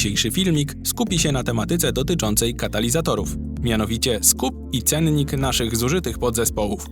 Dzisiejszy filmik skupi się na tematyce dotyczącej katalizatorów, mianowicie skup i cennik naszych zużytych podzespołów.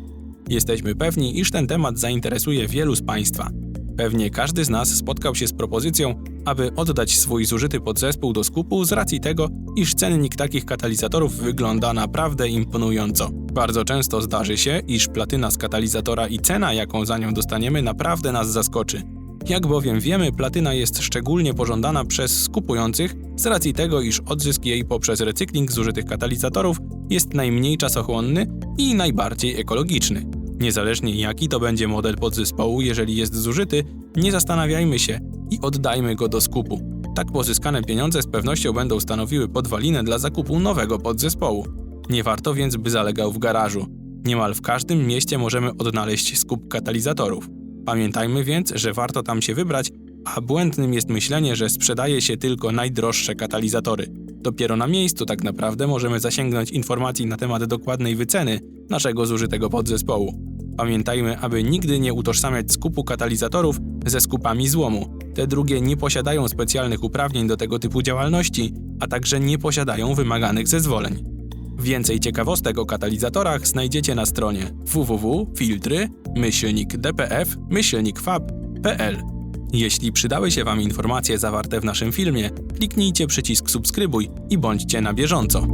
Jesteśmy pewni, iż ten temat zainteresuje wielu z Państwa. Pewnie każdy z nas spotkał się z propozycją, aby oddać swój zużyty podzespół do skupu z racji tego, iż cennik takich katalizatorów wygląda naprawdę imponująco. Bardzo często zdarzy się, iż platyna z katalizatora i cena, jaką za nią dostaniemy, naprawdę nas zaskoczy. Jak bowiem wiemy, platyna jest szczególnie pożądana przez skupujących z racji tego, iż odzysk jej poprzez recykling zużytych katalizatorów jest najmniej czasochłonny i najbardziej ekologiczny. Niezależnie jaki to będzie model podzespołu, jeżeli jest zużyty, nie zastanawiajmy się i oddajmy go do skupu. Tak pozyskane pieniądze z pewnością będą stanowiły podwalinę dla zakupu nowego podzespołu. Nie warto więc, by zalegał w garażu. Niemal w każdym mieście możemy odnaleźć skup katalizatorów. Pamiętajmy więc, że warto tam się wybrać, a błędnym jest myślenie, że sprzedaje się tylko najdroższe katalizatory. Dopiero na miejscu tak naprawdę możemy zasięgnąć informacji na temat dokładnej wyceny naszego zużytego podzespołu. Pamiętajmy, aby nigdy nie utożsamiać skupu katalizatorów ze skupami złomu. Te drugie nie posiadają specjalnych uprawnień do tego typu działalności, a także nie posiadają wymaganych zezwoleń. Więcej ciekawostek o katalizatorach znajdziecie na stronie www.filtry-dpf-fab.pl. Jeśli przydały się Wam informacje zawarte w naszym filmie, kliknijcie przycisk subskrybuj i bądźcie na bieżąco.